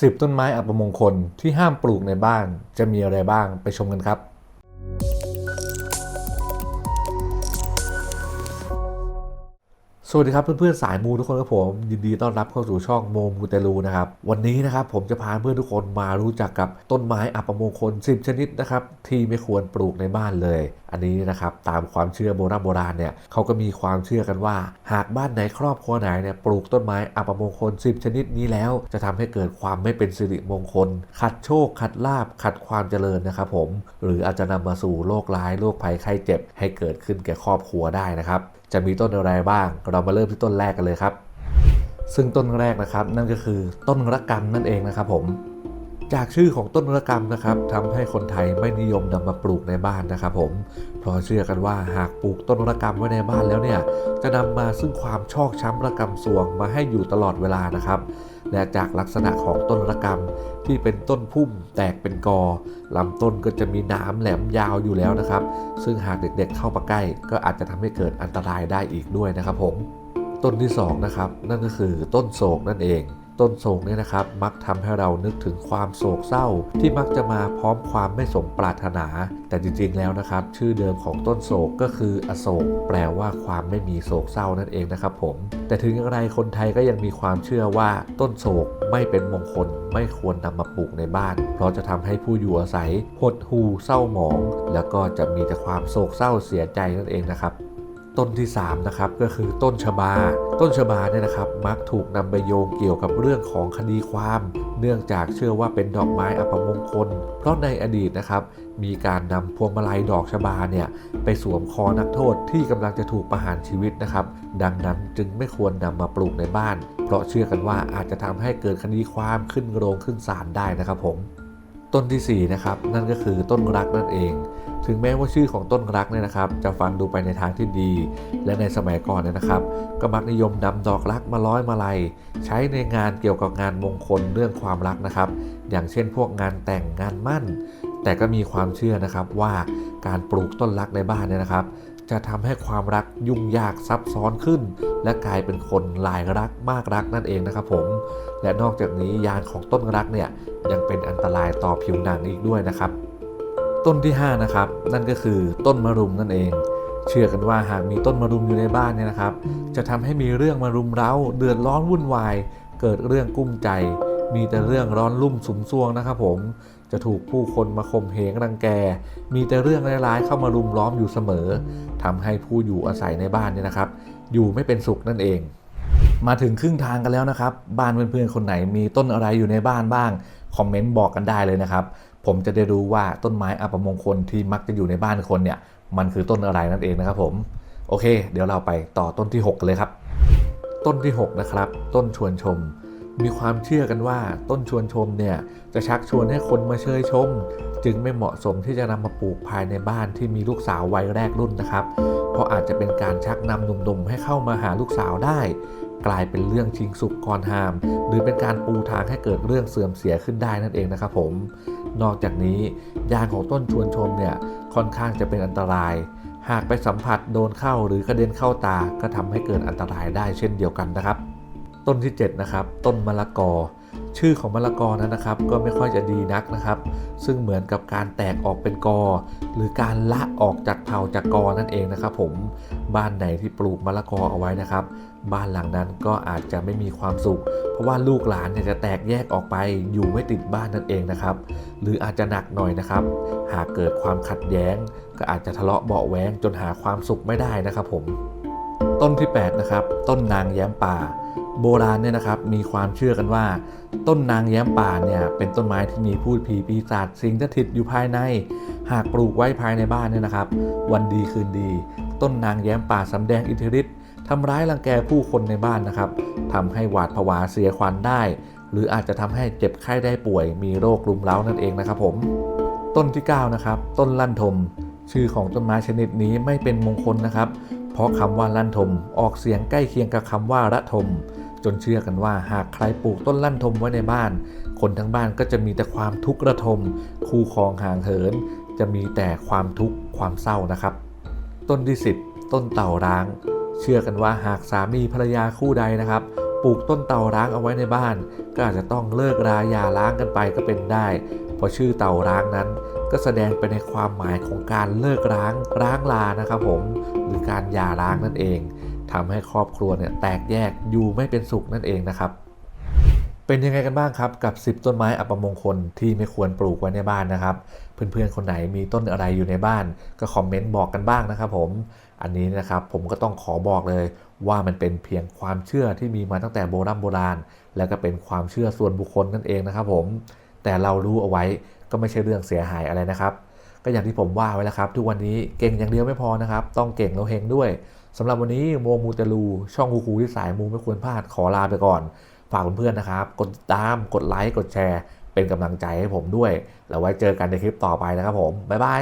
10 ต้นไม้อัปมงคลที่ห้ามปลูกในบ้านจะมีอะไรบ้างไปชมกันครับ สวัสดีครับเพื่อนๆสายมูทุกคนครับผม ยินดีต้อนรับเข้าสู่ช่องโมมูเตลูนะครับ วันนี้นะครับผมจะพาเพื่อนทุกคนมารู้จักกับต้นไม้อัปมงคล 10 ชนิดนะครับ ที่ไม่ควรปลูกในบ้านเลยอันนี้นะครับตามความเชื่อโบราณโบราณเนี่ยเขาก็มีความเชื่อกันว่า หากบ้านไหนครอบครัวไหนเนี่ยปลูกต้นไม้อัปมงคล 10 ชนิดนี้แล้ว จะทำให้เกิดความไม่เป็นสิริมงคล ขัดโชค ขัดลาบขัดความเจริญนะครับผม หรืออาจจะนำมาสู่โรคร้ายโรคภัยไข้เจ็บ ให้เกิดขึ้นแก่ครอบครัวได้นะครับ จะมีต้นอะไรบ้าง เรามาเริ่มที่ต้นแรกกันเลยครับ ซึ่งต้นแรกนะครับนั่นก็คือต้นระกำนั่นเองนะครับผม จากชื่อของต้นระกำนะครับทำให้คนไทยไม่นิยมนำมาปลูกในบ้านนะครับผมเพราะเชื่อกันว่าหากปลูกต้นระกำไว้ในบ้านแล้วเนี่ยจะนำมาซึ่งความชอกช้ำระกำสวงมาให้อยู่ตลอดเวลานะครับ และจากลักษณะของต้นระกำที่เป็นต้นพุ่มแตกเป็นกอลำต้นก็จะมีหนามแหลมยาวอยู่แล้วนะครับ ซึ่งหากเด็กๆเข้ามาใกล้ ก็อาจจะทำให้เกิดอันตรายได้อีกด้วยนะครับผมต้นที่สองนะครับนั่นก็คือต้นโศกนั่นเอง ต้นโศกเนี่ยนะครับ มักทำให้เรานึกถึงความโศกเศร้า ที่มักจะมาพร้อมความไม่สมปรารถนา แต่จริงๆแล้วนะครับ ชื่อเดิมของต้นโศกก็คืออโศก แปลว่าความไม่มีโศกเศร้านั่นเองนะครับ ผม แต่ถึงอย่างไรคนไทยก็ยังมีความเชื่อว่าต้นโศกไม่เป็นมงคล ไม่ควรนำมาปลูกในบ้าน เพราะจะทำให้ผู้อยู่อาศัยหดหู่เศร้าหมอง แล้วก็จะมีแต่ความโศกเศร้าเสียใจนั่นเองนะครับ ต้นที่3นะครับก็คือต้นชบา ต้นชบาเนี่ยนะครับมักถูกนำไปโยงเกี่ยวกับเรื่องของคดีความ เนื่องจากเชื่อว่าเป็นดอกไม้อัปมงคล เพราะในอดีตนะครับมีการนำพวงมาลัยดอกชบาเนี่ยไปสวมคอนักโทษที่กำลังจะถูกประหารชีวิตนะครับ ดังนั้นจึงไม่ควรนำมาปลูกในบ้าน เพราะเชื่อกันว่าอาจจะทำให้เกิดคดีความขึ้นโรงขึ้นศาลได้นะครับผม ต้นที่4นะครับนั่นก็คือต้นรักนั่นเอง ถึงแม้ว่าชื่อของต้นรักเนี่ยนะครับ จะฟังดูไปในทางที่ดี และในสมัยก่อนเนี่ยนะครับ ก็มักนิยมนำดอกรักมาร้อยมาลัย ใช้ในงานเกี่ยวกับงานมงคลเรื่องความรักนะครับ อย่างเช่นพวกงานแต่งงานมั่น แต่ก็มีความเชื่อนะครับว่าการปลูกต้นรักในบ้านเนี่ยนะครับ จะทำให้ความรักยุ่งยากซับซ้อนขึ้น และกลายเป็นคนหลายรักมากรักนั่นเองนะครับผม และนอกจากนี้ยานของต้นรักเนี่ยยังเป็นอันตรายต่อผิวหนังอีกด้วยนะครับ ต้นที่ 5 นะครับ นั่นก็คือต้นมะรุมนั่นเอง เชื่อกันว่าหากมีต้นมะรุมอยู่ในบ้านเนี่ยนะครับ จะทำให้มีเรื่องมารุมเร้า เดือดร้อนวุ่นวาย เกิดเรื่องกุ้มใจ มีแต่เรื่องร้อนลุ่มสุมซวงนะครับผม จะถูกผู้คนมาข่มเหงรังแก มีแต่เรื่องร้ายๆเข้ามารุมล้อมอยู่เสมอทำให้ผู้อยู่อาศัยในบ้านเนี่ยนะครับ อยู่ไม่เป็นสุขนั่นเอง มาถึงครึ่งทางกันแล้วนะครับ บ้านเพื่อนๆคนไหนมีต้นอะไรอยู่ในบ้านบ้าง คอมเมนต์บอกกันได้เลยนะครับ ผมจะได้รู้ว่าต้นไม้อัปมงคลที่มักจะอยู่ในบ้านคนเนี่ย มันคือต้นอะไรนั่นเองนะครับผม โอเค เดี๋ยวเราไปต่อต้นที่6กันเลยครับ ต้นที่ 6 นะครับ ต้นชวนชม มีความเชื่อกันว่าต้นชวนชมเนี่ยจะชักชวนให้คนมาเชยชม จึงไม่เหมาะสมที่จะนำมาปลูกภายในบ้านที่มีลูกสาววัยแรกรุ่นนะครับ เพราะอาจจะเป็นการชักนำหนุ่มๆให้เข้ามาหาลูกสาวได้ กลายเป็นเรื่องชิงสุกก่อนหาม หรือเป็นการปูทางให้เกิดเรื่องเสื่อมเสียขึ้นได้นั่นเองนะครับผม นอกจากนี้ยางของต้นชวนชมเนี่ยค่อนข้างจะเป็นอันตรายหากไปสัมผัสโดนเข้าหรือกระเด็นเข้าตาก็ทำให้เกิดอันตรายได้เช่นเดียวกันนะครับ ต้นที่ 7 นะครับ ต้นมะละกอ ชื่อของมะละกอนั้นนะครับ ก็ไม่ค่อยจะดีนักนะครับ ซึ่งเหมือนกับการแตกออกเป็นกอ หรือการละออกจากเผ่าจากกอนั่นเองนะครับ ผมบ้านไหนที่ปลูกมะละกอเอาไว้นะครับ บ้านหลังนั้นก็อาจจะไม่มีความสุข เพราะว่าลูกหลานเนี่ยจะแตกแยกออกไปอยู่ไม่ติดบ้านนั่นเองนะครับ หรืออาจจะหนักหน่อยนะครับ หากเกิดความขัดแย้ง ก็อาจจะทะเลาะเบาะแว้งจนหาความสุขไม่ได้นะครับ ผม ต้นที่ 8 นะครับ ต้นนางแย้มป่า โบราณเนี่ยนะครับมีความเชื่อกันว่า ต้นนางแย้มป่าเนี่ยเป็นต้นไม้ที่มีพูดผีปีศาจสิงสถิตอยู่ภายใน หากปลูกไว้ภายในบ้านเนี่ยนะครับ วันดีคืนดี ต้นนางแย้มป่าสำแดงอิทธิฤทธิ์ทำร้ายรังแกผู้คนในบ้านนะครับทำให้หวาดผวาเสียขวัญได้ หรืออาจจะทำให้เจ็บไข้ได้ป่วย มีโรครุมเร้านั่นเองนะครับผม ต้นที่9นะครับต้นลั่นทม ชื่อของต้นไม้ชนิดนี้ไม่เป็นมงคลนะครับ เพราะคำว่าลั่นทมออกเสียงใกล้เคียงกับคำว่าระทม จนเชื่อกันว่าหากใครปลูกต้นลั่นทมไว้ในบ้าน คนทั้งบ้านก็จะมีแต่ความทุกข์ระทม คู่ครองห่างเหิน จะมีแต่ความทุกข์ความเศร้านะครับ ต้นที่ 10 ต้นเต่าร้าง เชื่อกันว่าหากสามีภรรยาคู่ใดนะครับปลูกต้นเต่าร้างเอาไว้ในบ้าน ก็อาจจะต้องเลิกรายาร้างกันไปก็เป็นได้ เพราะชื่อเต่าร้างนั้น ก็แสดงไปในความหมายของการเลิกร้างร้างลานะครับผมหรือการหย่าร้างนั่นเอง ทำให้ครอบครัวเนี่ยแตกแยกอยู่ไม่เป็นสุขนั่นเองนะครับ เป็นยังไงกันบ้างครับกับ 10 ต้นไม้อัปมงคลที่ไม่ควรปลูกไว้ในบ้านนะครับ เพื่อนๆคนไหนมีต้นอะไรอยู่ในบ้าน ก็คอมเมนต์บอกกันบ้างนะครับผมอันนี้นะครับผมก็ต้องขอบอกเลยว่ามันเป็นเพียงความเชื่อที่มีมาตั้งแต่โบราณโบราณ และก็เป็นความเชื่อส่วนบุคคลนั่นเองนะครับผมแต่เรารู้เอาไว้ก็ไม่ใช่เรื่องเสียหายอะไรนะครับ ก็อย่างที่ผมว่าไว้แล้วครับ ทุกวันนี้เก่งอย่างเดียวไม่พอนะครับ ต้องเก่งแล้วเฮงด้วย สำหรับวันนี้โมมูเตลู ช่องคูคูที่สายมูไม่ควรพลาดขอลาไปก่อน ฝากเพื่อนๆนะครับ กดติดตามกดไลค์กดแชร์ เป็นกำลังใจให้ผมด้วย แล้วไว้เจอกันในคลิปต่อไปนะครับผม บ๊ายบาย